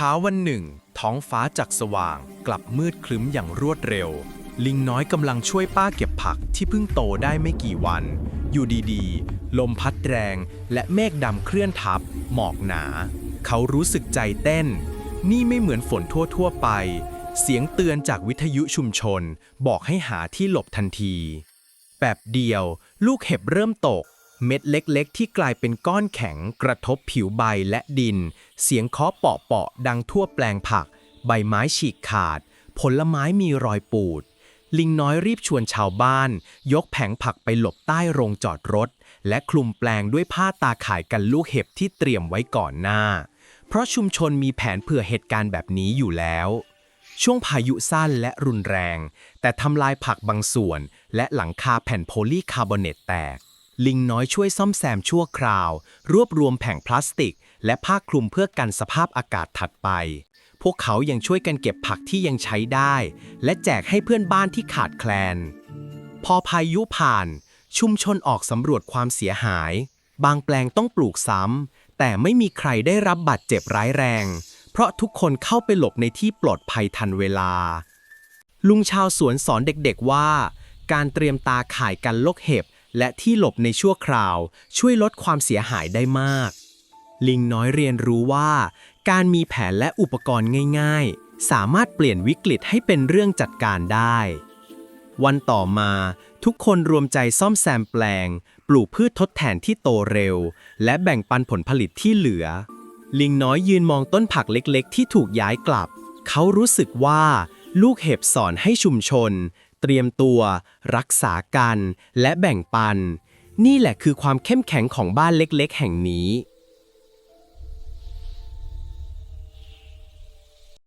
ช้าวันหนึ่ง ท้องฟ้าจากสว่างกลับมืดครึ้มอย่างรวดเร็ว ลิงน้อยกำลังช่วยป้าเก็บผักที่เพิ่งโตได้ไม่กี่วัน อยู่ดีๆ ลมพัดแรงและเมฆดำเคลื่อนทับ หมอกหนา เขารู้สึกใจเต้น นี่ไม่เหมือนฝนทั่วๆไป เสียงเตือนจากวิทยุชุมชน บอกให้หาที่หลบทันทีแป๊บเดียว ลูกเห็บเริ่มตก เม็ดเล็กๆ ที่กลายเป็นก้อนแข็งกระทบผิวใบและดิน เสียงเคาะเปาะๆดังทั่วแปลงผัก ใบไม้ฉีกขาด ผลไม้มีรอยปูด ลิงน้อยรีบชวนชาวบ้าน ยกแผงผักไปหลบใต้โรงจอดรถ และคลุมแปลงด้วยผ้าตาข่ายกันลูกเห็บที่เตรียมไว้ก่อนหน้า เพราะชุมชนมีแผนเผื่อเหตุการณ์แบบนี้อยู่แล้ว ช่วงพายุสั้นและรุนแรง แต่ทำลายผักบางส่วน และหลังคาแผ่นโพลีคาร์บอเนตแตก ลิงน้อยช่วยซ่อมแซมชั่วคราว รวบรวมแผงพลาสติก และผ้าคลุมเพื่อกันสภาพอากาศถัดไป พวกเขายังช่วยกันเก็บผักที่ยังใช้ได้ และแจกให้เพื่อนบ้านที่ขาดแคลน พอพายุผ่าน ชุมชนออกสำรวจความเสียหาย บางแปลงต้องปลูกซ้ำ แต่ไม่มีใครได้รับบาดเจ็บร้ายแรง เพราะทุกคนเข้าไปหลบในที่ปลอดภัยทันเวลา ลุงชาวสวนสอนเด็กๆว่า การเตรียมตาข่ายกันลกเห็บ และที่หลบในชั่วคราว ช่วยลดความเสียหายได้มาก ลิงน้อยเรียนรู้ว่า การมีแผนและอุปกรณ์ง่าย ๆ สามารถเปลี่ยนวิกฤตให้เป็นเรื่องจัดการได้ วันต่อมาทุกคนรวมใจซ่อมแซมแปลง ปลูกพืชทดแทนที่โตเร็ว และแบ่งปันผลผลิตที่เหลือ ลิงน้อยยืนมองต้นผักเล็กๆ ที่ถูกย้ายกลับ เขารู้สึกว่าลูกเห็บสอนให้ชุมชน เตรียมตัว รักษากัน และแบ่งปัน นี่แหละคือความเข้มแข็งของบ้านเล็กๆ แห่งนี้